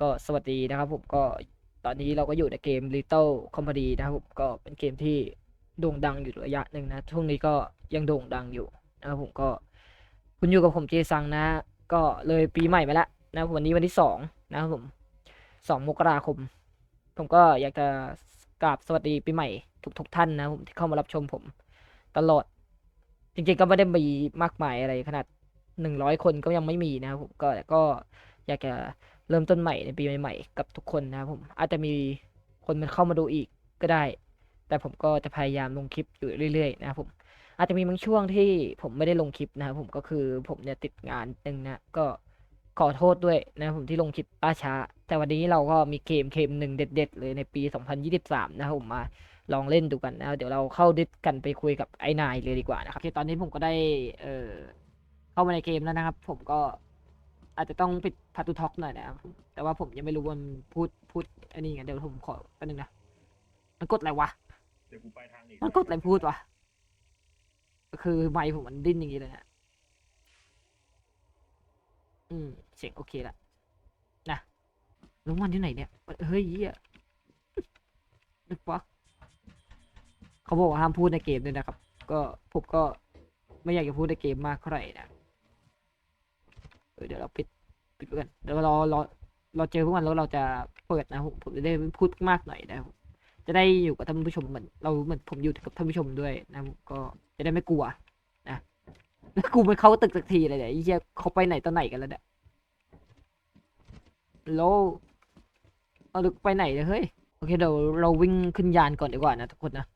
ก็สวัสดีนะครับผมก็ตอนนี้เราก็อยู่ในเกม Little Company นะครับผมก็เป็นเกมที่โด่งดังอยู่ระยะหนึ่งนะ ช่วงนี้ก็ยังโด่งดังอยู่นะครับผมก็คุณอยู่กับผมเจซังนะ ก็เลยปีใหม่มาแล้วนะวันนี้วันที่สองนะครับผมสองมกราคม ผมก็อยากจะกราบสวัสดีปีใหม่ทุกๆท่านนะผมที่เข้ามารับชมผมตลอด จริงๆก็ไม่ได้มีมากมายอะไรขนาดหนึ่งร้อยคนก็ยังไม่มีนะครับผมก็ก็อยากจะ เริ่มต้นใหม่ในปีใหม่ๆกับทุกคนนะครับผมอาจจะมีคนมันเข้ามาดูอีกก็ได้ แต่ผมก็จะพยายามลงคลิปอยู่เรื่อยๆนะครับผมอาจจะมีบางช่วงที่ผมไม่ได้ลงคลิปนะครับผมก็คือผมเนี่ยติดงานหนึ่งนะก็ขอโทษด้วยนะครับผมที่ลงคลิปล่าช้า แต่วันนี้เราก็มีเกมเกมหนึ่งเด็ด ๆ เลยในปี 2023 นะครับผมมาลองเล่นดูกันนะเดี๋ยวเราเข้าดิสกันไปคุยกับไอ้นายเลยดีกว่านะครับโอเคตอนนี้ผมก็ได้เออเข้ามาในเกมแล้วนะครับ ผมก็ อาจจะต้องปิดพาตูท็อกหน่อยนะครับแต่ว่าผมยังไม่รู้ว่ามันพูดพูดอันนี้ไงเดี๋ยวผมขอแป๊บนึงนะมันกดอะไรวะเดี๋ยวกูไปทางนี้มันกดอะไรพูดวะก็คือไมค์ผมมันดิ้นอย่างนี้เลยนะอืมเสียงโอเคละนะแล้วมันที่ไหนเนี่ยเฮ้ยเหี้ยนึกว่าเขาบอกว่าห้ามพูดในเกมด้วยนะครับ ก็ผมก็ไม่อยากจะพูดในเกมมากเท่าไหร่นะ เดี๋ยวเราปิดปิดไว้กันเดี๋ยวเรารอเราเจอพวกมันแล้วเราจะเปิดนะผมผมจะได้พูดมากหน่อยนะจะได้อยู่กับท่านผู้ชมเหมือนเราเหมือนผมอยู่กับท่านผู้ชมด้วยนะก็จะได้ไม่กลัวนะแล้วกูมันเข้าตึกสักทีเลยเนี่ยเหี้ยเขาไปไหนตอนไหนกันแล้วเนี่ยโลเอาลึกไปไหนเนี่ยเฮ้ยโอเคเดี๋ยวเราวิ่งขึ้นยานก่อนดีกว่านะทุกคนนะ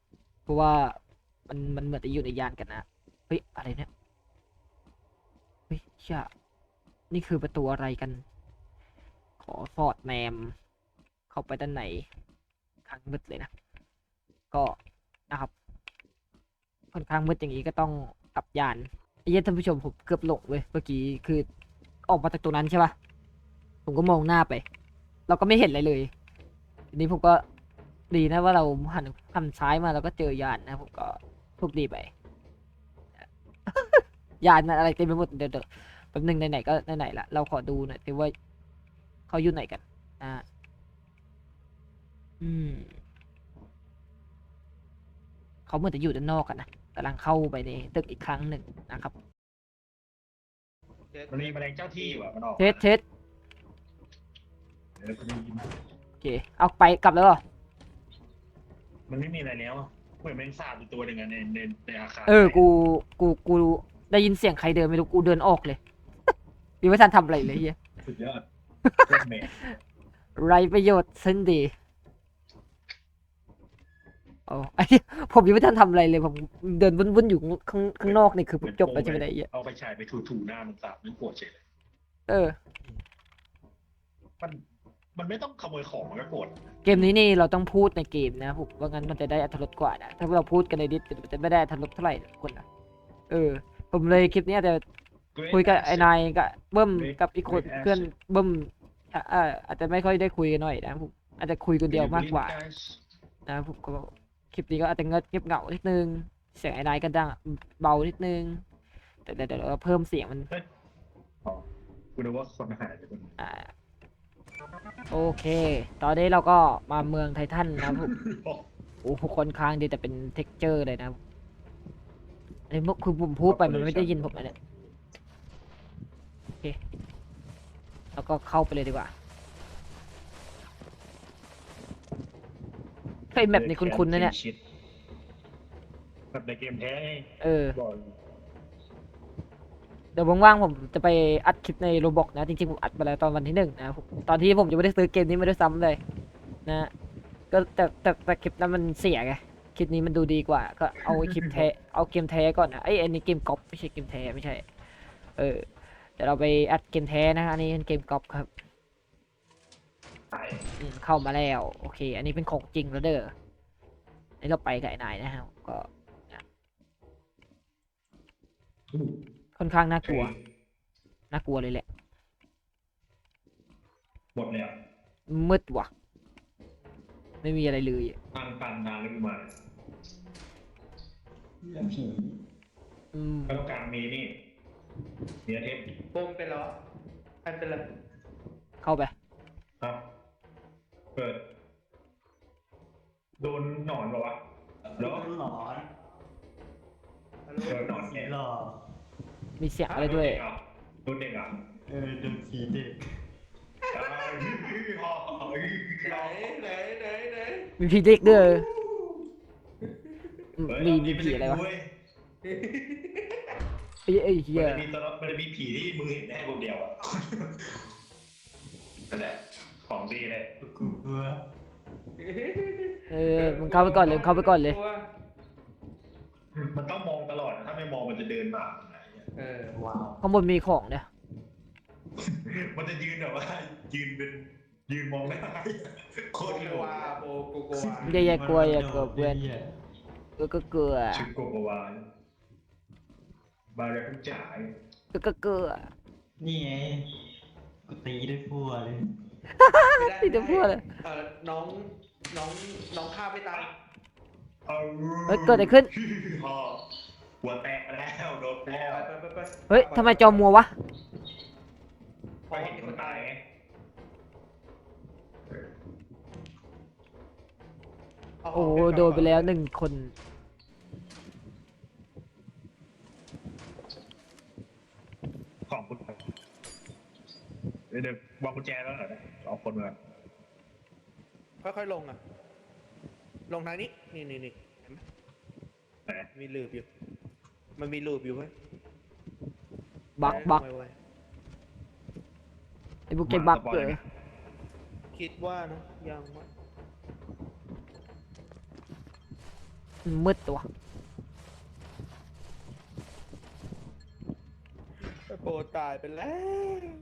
เพราะว่ามันมันเหมือนจะอยู่ในยานกันนะเฮ้ยอะไรเนี่ยเฮ้ยเชี่ย นี่คือประตูอะไรกัน ขอฟอดแมมเข้าไปด้านในข้างมืดเลยนะ ก็นะครับค่อนข้างมืดอย่างนี้ก็ต้องกลับยานไอ้เหี้ยท่านผู้ชมผมเกือบหลงเว้ยเมื่อกี้คือออกมาจากตรงนั้นใช่ปะผมก็มองหน้าไป เราก็ไม่เห็นอะไรเลยทีนี้ผมก็ดีนะว่าเราหันหันซ้ายมาเราก็เจอยานนะผมก็ทุบดีไปยานมันอะไรเต็มไปหมดเดี๋ยวเดี๋ยว แป๊บนึงไหนๆก็ไหนๆละเราขอดูหน่อยสิว่าเขาอยู่ไหนกันอ่าอืมเขาเหมือนจะอยู่ด้านนอกกันนะกำลังเข้าไปในตึกอีกครั้งหนึ่งนะครับมันมีแมลงเจ้าที่ว่ะมันออกเทสเทสเดี๋ยวกูได้ยินโอเคเอาไปกลับแล้วเหรอมันไม่มีอะไรแล้วอะเหมือนแมงสาบอยู่ตัวหนึ่งอะในในในอาคารเออกูกูกูได้ยินเสียงใครเดินไม่รู้กูเดินออกเลย ยังไม่ทันทำอะไรเลยเฮียสุดยอดโคตรแมนไรประโยชน์สิ้นดีโอ้ไอ้เหี้ยผมยังไม่ทันทำอะไรเลยผมเดินวุ่นๆอยู่ข้างข้างนอกนี่คือผมจบแล้วใช่ไหมเนี่ยไอ้เหี้ยเอาไปฉายไปถูๆหน้ามันสาบมันปวดเฉยเลยเออ มันมันไม่ต้องขโมยของมันก็โกรธเกมนี้นี่เราต้องพูดในเกมนะผมว่างั้นมันจะได้อรรถรสกว่านะถ้าเราพูดกันในดิสมันจะไม่ได้อรรถรสเท่าไหร่นะทุกคนนะเออ ผมเลยคลิปนี้อาจจะ คุยกับไอ้นายกับเบิ้มกับอีกคนเพื่อนเบิ้มอะอ่าอาจจะไม่ค่อยได้คุยกันหน่อยนะผมอาจจะคุยคนเดียวมากกว่า นะผมก็คลิปนี้ก็อาจจะเงียบเหงานิดนึงเสียงไอ้นายก็ดังเบานิดนึงแต่แต่เดี๋ยวเราเพิ่มเสียงมันอ๋อกูนึกว่าคนหายไปคนอ่าโอเค ตอนนี้เราก็มาเมืองไททันนะครับผมโอ้โหค่อนข้างดีแต่เป็นเท็กเจอร์เลยนะครับอันนี้คือผมพูดไปมันไม่ได้ยินผมนะเนี่ยโอ เค แล้วก็เข้าไปเลยดีกว่าเคยแมปในคุณๆนะเนี่ยแบบในเกมแท้ไงเออ บอกเดี๋ยวว่างๆผมจะไปอัดคลิปในโรบอกนะ จริงๆ ผมอัดไปแล้วตอนวันที่หนึ่งนะผมตอนที่ผมยังไม่ได้ซื้อเกมนี้มาด้วยซ้ำเลย นะ ก็แต่แต่แต่คลิปนั้นมันเสียไง คลิปนี้มันดูดีกว่า ก็เอาคลิปแท้ เอาเกมแท้ก่อนนะไอ้ยอันนี้เกมก๊อปไม่ใช่เกมแท้ไม่ใช่ เออเดี๋ยวเราไปอัดเกมแท้นะอันนี้เป็นเกมก๊อปครับตายอืมเข้ามาแล้วโอเค อันนี้เป็นของจริงแล้วเด้ออันนี้เราไปกับไอ้นายนะครับก็ค่อนข้างน่ากลัว น่ากลัวเลยแหละหมดแล้วมืดว่ะ ไม่มีอะไรเลยตั้งตันนานแล้วกูมาเรื่องผีอืมก็ต้องการมีนี่ เนื้อเทปปมไปแล้วใครเป็นไรเข้าไป ครับ เปิด โดนหนอนเปล่าวะแล้วหลอนเจอหนอนผีแก่หลอกมีเสียงอะไรด้วย โดนเด็กอะเออดูผีเด็กอ้าวพ่อไหนไหนไหนไหนมีผีเด็กด้วยอืมเฮ้ยมีมีไผีอะไรวะ เยเอ้ยเอ้ยเฮีมันยจะมีตอนมันจะมีผีที่มึงเห็นแค่คนเดียวอะ นั่นแหละของดีเลยกูกลัวเออมึงเข้าไปก่อนเลยเข้าไปก่อนเลยมันต้องมองตลอดนะถ้าไม่มองมันจะเดินมาอะไรเงี้ยเออว้าวข้างบนมีของเนี่ยมันจะยืนแบบว่า ยืนเป็นยืนมองหน้าโคโกตรโกโหวาโบโกโกวาอย่าอย่ากลัวอย่ากลัวเพื่อนเออก็เกลือชุดโกโกวา บาร์เรทุกจ่ายเออก็เกลือนี่ไงกูตีด้วยพัวเลยที่จะพูดเลยเออน้องน้องน้องข้าไม่ตายเอาเฮ้ยเกิดอะไรขึ้นพ่อหัวแตกแล้วโดนไปแล้วไปไปไปเฮ้ยทำไมจอมัววะไม่เห็นคนตายไงโอ้โหโดนไปแล้วหนึ่งคน ของคุณ เดี๋ยวเดี๋ยววางกุญแจแล้วเหรอเนี่ยเอาคนมาค่อยๆลงอะ ลงทางนี้ นี่นี่นี่เห็นไหมไหนมีลูปอยู่ มันมีลูปอยู่ไหมบักบักไว้ไว้ไอ้บุกเก็ตบักเลยคิดว่านะยังไม่มืดตัวโปรตายไปแล้วนี่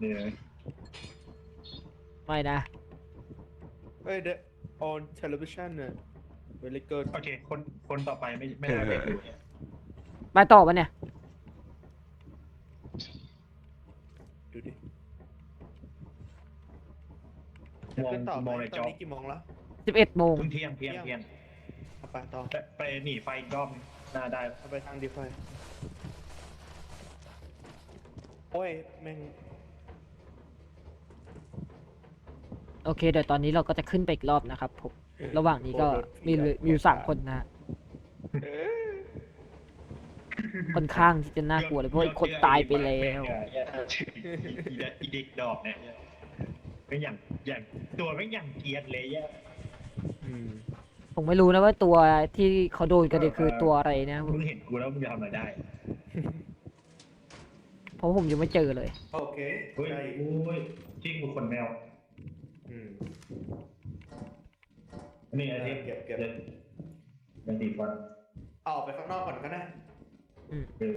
เลยไม่นะ เฮ้ย the on television เนี่ย very good โอเค คนคนต่อไปไม่ไม่น่าเป็นดูเนี่ยไปต่อปะเนี่ย ดูดิมองไปต่อมองในตจออนนี้กี่โมงแล้วสิบเอ็ดโมง เพิ่งเที่ยงเที่ยงเที่ยงเอาไปต่อไปไปหนีไฟอีกรอบหน้าได้ เอาไปทางดีไฟโอ้ยแม่ง โอเคเดี๋ยวตอนนี้เราก็จะขึ้นไปอีกรอบนะครับผมระหว่างนี้ก็มีเหลือมีอยู่สามคนนะฮะเอ้ยค่อนข้างที่จะน่ากลัวเลยเพราะอีกคนตายไปแล้วอีเด็กอีเด็กดอกเนี่ยเป็นอย่างอย่างตัวไม่อย่างเกรียดเลยอะอืมผมไม่รู้นะว่าตัวที่เขาโดนกันเนี่ยคือตัวอะไรนะมึงเห็นกูแล้วมึงจะทำอะไรได้เพราะผมยังไม่เจอเลย โอเคเฮ้ยได้โอ้ยที่กูคนแมว อืมนี่ไอ้ที่เก็บเก็บเป็นตีฟันเอาออกไปข้างนอกก่อนก็ได้เออ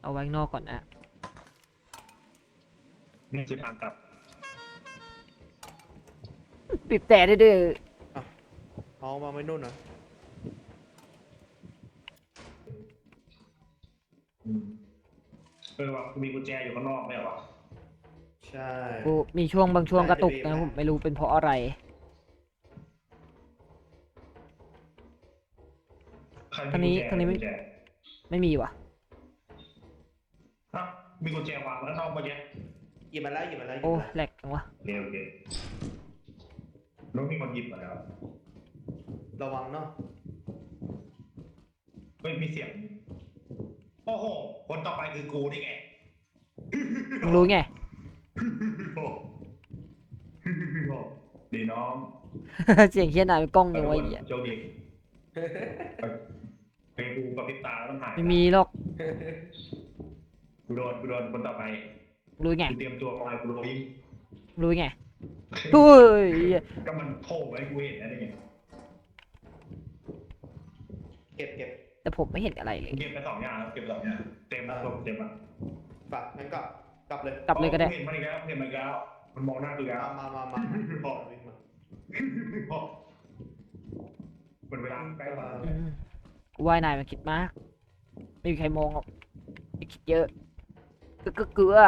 เอาไว้ข้างนอกก่อนนะนี่คือทางกลับปิดแต่ได้ด้วยเอามาไม่นุ่นเหรออื มีกุญแจอยู่ข้างนอกไม่เหรอวะใช่ กูมีช่วงบางช่วงกระตุกได้นะได้ผมไม่รู้เป็นเพราะอะไร ใครทางนี้กุญแจทางนี้ไม่ กุญแจไม่มีว่ะฮะมีกุญแจวางไว้ข้างนอกเมื่อกี้หยิบมาแล้วหยิบมาแล้วหยิบโอ้มาแล้วแหลกจังวะเร็วเร็วแล้วมีคนหยิบมาแล้วระวังเนาะเฮ้ยมีเสียง โอ้โห คนต่อไปคือกูนี่ไง มึงรู้ไง ดีน้องเสียงเฮี้ยนายเป็นกล้องยังไงเนี่ยโชคดีไปกูกับพริบตาต้องหายไม่มีหรอกกูโดนกูโดนคนต่อไปรู้ไงกูเตรียมตัวมากูโดนยิงรู้ไงเฮ้ยก็มันโผล่ไว้กูเห็นนะนี่ไงเก็บเก็บแต่ผมไม่เห็นอะไรเลย เก็บไปสองอย่างแล้วเก็บไปสองอย่างเต็มแล้วเต็มอะฝากงั้นกลับ กลับเลยกลับเลยก็ได้ เห็นมันอีกแล้วเห็นมันอีกแล้ว มันมองหน้ากูแล้วมามามามาบอกวิ่งมาเป็นเวลาใกล้แล้วอืมกูว่านายมันคิดมาก ไม่มีใครมองหรอกไม่คิดเยอะเกลือเกลือ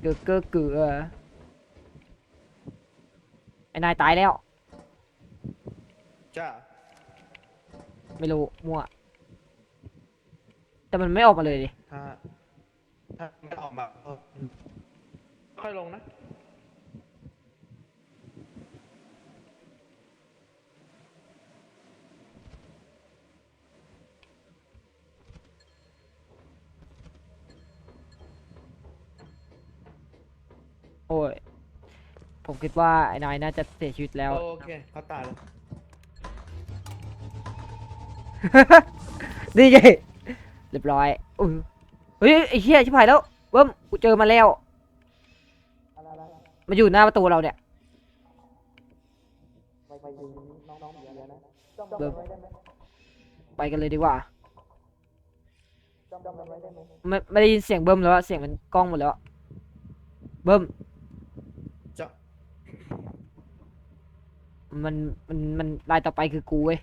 เกลือเกลือเกลือเกลือไอ้นายตายแล้ว จ้าไม่รู้มั่ว แต่มันไม่ออกมาเลยดิถ้าถ้าไม่ออกมาก็ค่อยลงนะ โอ้ย ผมคิดว่าไอ้นายน่าจะเสียชีวิตแล้ว โอเคเขาตายแล้ว นี่ไง เรียบร้อยอุ้ยเฮ้ยไอ้เหี้ยชิบหายแล้วเบิ้มกูเจอมาแล้วมาอยู่หน้าประตูเราเนี่ยเบิ้มไปกันเลยดีกว่าไม่ไม่ได้ยินเสียงเบิ้มแล้วอะเสียงมันกล้องหมดแล้วอะเบิ้มจะมันมันมันรายต่อไปคือกูเว้ย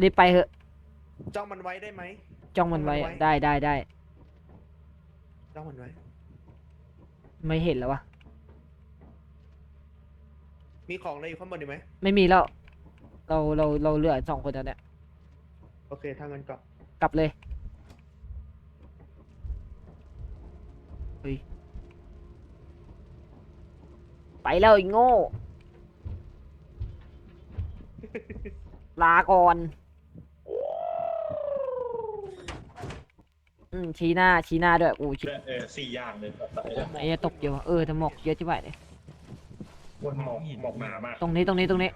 รีบไปเถอะ จ้องมันไว้ได้ไหม จ้องมันไว้ จ้องมันไว้ ได้ได้ได้ จ้องมันไว้ ไม่เห็นแล้ววะ มีของอะไรอยู่ข้างบนอีกไหมไม่มีแล้ว เราเราเราเหลือสองคนแล้วเนี่ย โอเคถ้างั้นก็กลับเลย เฮ้ย ไปแล้วไอ้โง่ ลาก่อน อืมชี้หน้าชี้หน้าด้วยกูชี้เออสี่อย่างเลยแบบไอ้เหี้ยตกเยอะว่ะเออแต่หมอกเยอะจิ๋วเลยบนหมอกหมอกหนามากตรงนี้ตรงนี้ตรงนี้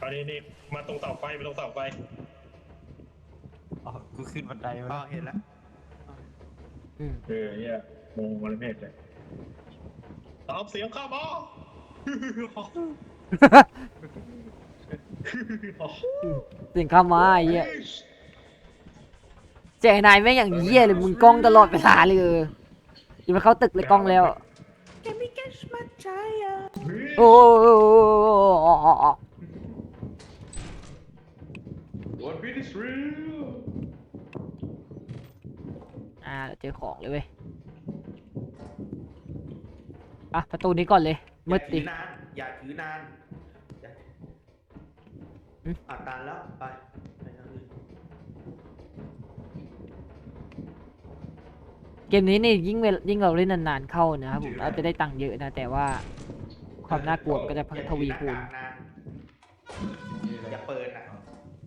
ตอนนี้นี่มาตรงเสาไฟไปตรงเสาไฟอ๋อกูขึ้นบันไดอ๋อมาเห็นแล้วอืมเออเนี่ยงงมาเลยไม่เห็นเลยตอบเสียงข้ามาเสียงเข้ามาไอ้เหี้ยเจนายแม่งอย่างเหี้ยเลยมึงกล้องตลอดเวลาเลยเอออย่ามาเข้าตึกเลยกล้องแล้ว โอ้โห What beat is real อ่าเจอของเลยเว้ยอะประตูนี้ก่อนเลยมืดดิอย่าถือนานอย่าถือนานอย่าอืมอะตานแล้วไปไปทางอื่น เก มนี้นี่ยิ่งเวลยิ่งเราเล่นนานๆเข้านะครับผมเราจะได้ตังค์เยอะนะ แต่ว่าความน่ากลัวมันก็จะเพิ่มทวีคูณอย่าเปิดนะ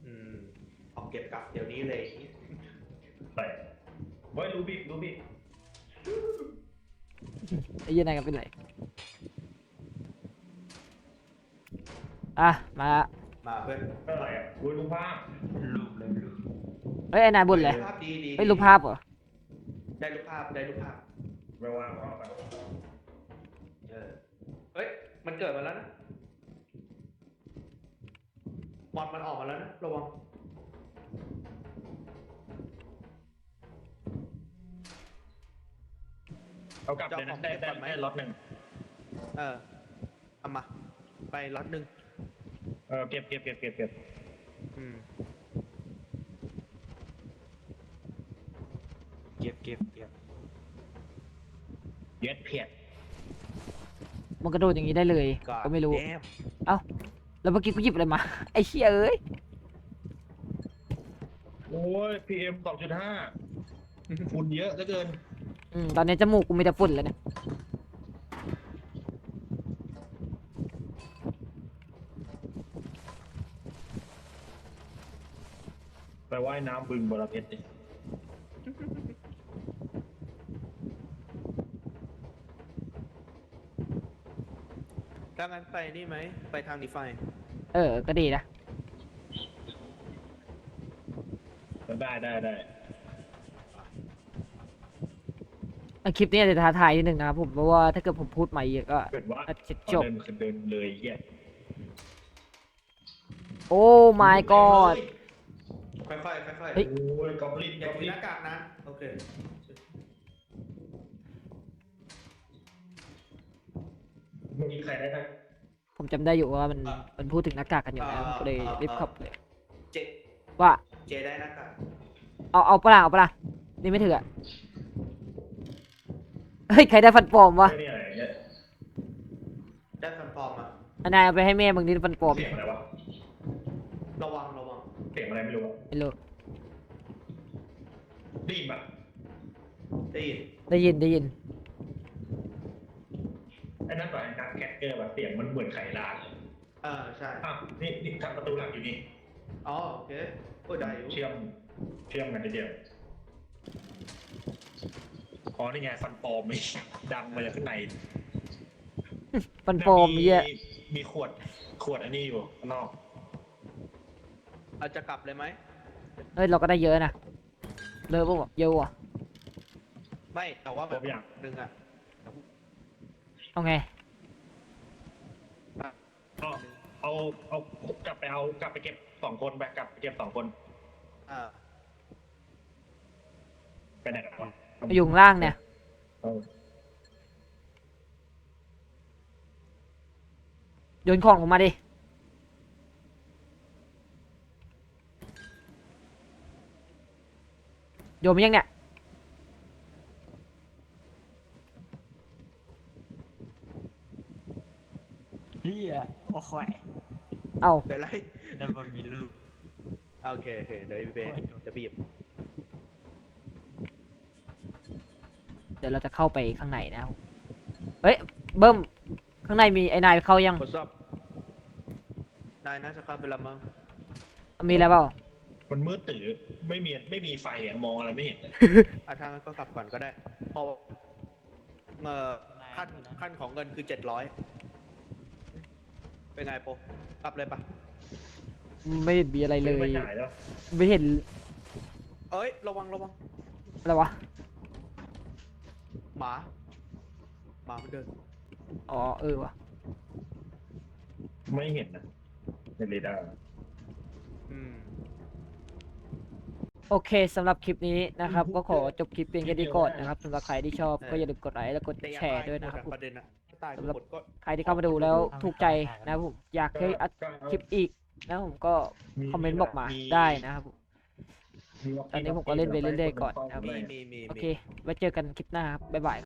อืมเอาเก็บกลับเดี๋ยวนี้เลยไปเฮ้ยรูบิกรูบิกไอ้เหี้ยันายกันเป็นไรอะมาละมาเพื่อนอะไรอะรูปภาพรูปเลยรูปเฮ้ยไอ้นายบนเลยภาพดีดีเฮ้ยรูปภาพเหรอ ได้รูปภาพได้รูปภาพ ไม่ว่างก็เอาไปเออเฮ้ย มันเกิดมาแล้วนะบอลมันออกมาแล้วนะระวังเอากลับเลยนะได้ได้ได้ล็อตหนึ่งเออเอามา ไปล็อตหนึ่งเออเก็บเก็บเก็บเก็บเก็บอืม เก็บเก็บเก็บเย็ดเพียดมันกระโดดอย่างนี้ได้เลยก็ไม่รู้แดมแล้วเมื่อกี้กูหยิบอะไรมา ไอ้เชี่ยเอ้ย โอ้ย PM สองจุดห้าฝุ่นเยอะเหลือเกิน อืม ตอนนี้จมูกกูมีแต่ฝุ่นแล้วเนี่ย ไปว่ายน้ำบึงบรเพชรดิ ถ้างั้นไปนี่ไหม ไปทางดีไฟ เออ ก็ดีนะ ได้ได้ได้อะคลิปนี้อาจจะท้าทายนิดนึงนะครับผมเพราะว่าถ้าเกิดผมพูดใหม่เยอะก็ เกิดว่าอาจจะตอนจบเดินคือเดินเลยเหี้ยโอ้ my god ค่อยๆค่อยๆเฮ้ย โอ้ยกอบลินอกย่าอบถืลิอนหน้ากากนะ โอเค มีใครได้ทักผมจำได้อยู่ว่ามันมันพูดถึงหน้ากากกันอยู่แล้วผมก็เลยรีบขับเลยเจว่าเจได้หน้ากากเอาเอาปะล่ะเอาปะล่ะนี่ไม่ถืออะเฮ้ยใครได้ฟันปลอมวะเนี่ยอะไรเนี่ยได้ฟันปลอมอะอันนายเอาไปให้แม่มึงนี่ฟันปลอมเสียงอะไรวะ ระวังระวังเสียงอะไรรู้อะไม่รู้ได้ยินปะได้ยินได้ยินได้ยินไอ้นั่นป่ะไอ้นักแคค เกอร์แบบเสียงมันเหมือนไข่ลานเลยเออใช่ อ้าวนี่นี่ทำประตูหลักอยู่นี่ อ๋อโอเคก็ได้อยู่เชื่อม เชื่อมกันทีเดียวอ๋อนี่ไงฟันปลอมมีดังมาจากข้างในฟันโฟมเหี้ยมีขวด ขวดอันนี้อยู่ข้างนอก อาจจะกลับเลยไหม เฮ้ย เราก็ได้เยอะนะเลอะปะวะเยอะวะไม่ แต่ว่าแบครบบยังหนึ่งอะ เอาไง เอาเอาเอากลับไปเอากลับไปเก็บสองคนไปกลับไปเก็บสองคนอ่าไปไหนกันวะอยู่ข้างล่างเนี่ย เอาโยนของลงมาดิ โยนมายังเนี่ย เฮียโอ้โหยเอาเป็นไรแล้วมันมีลูกโอเคโอเคเดี๋ยวพี่เบสจะบีบเดี๋ยวเราจะเข้าไปข้างในนะครับเฮ้ยเบิ้มข้างในมีไอ้นายเข้ายังทดสอบนายน่าจะเข้าไปและมั้งมีอะไรเปล่ามันมืดตื่อไม่มีไม่มีไฟอะมองอะไรไม่เห็นเลยอะทางนั้นก็กลับก่อนก็ได้เพราะเอ่อขั้นขั้นของเงินคือเจ็ดร้อย เป็นไงโปกลับเลยปะไม่เห็นมีอะไรเลไม่ยจ่ายแล้วไม่เห็นเอ้ย ระวังระวังอะไรวะ หมา หมามันเดิน อ๋อเออวะไม่เห็นนะในเรดาร์อืม โอเคสำหรับคลิปนี้นะครับ ก็ขอจบคลิปเพียงแค่นี้ก่อนนะครับสำหรับใครที่ชอบก็อย่าลืมกดไลค์และกดแต่อย่าแชร์ตาด้วยนะครับหมผม ประเด็นอะ ตายสำหรับหมดก็ใครที่เข้ามาดูแล้วถูกใจนะครับผมอยากให้อัดคลิปอีกนะครับผมก็คอมเมนต์บอกมาได้นะครับผมตอนนี้ผมก็เล่นไปเรื่อยๆก่อนนะครับมีมีมีโอมีเคไว้เจอกันคลิปหน้าครับบ๊ายบาย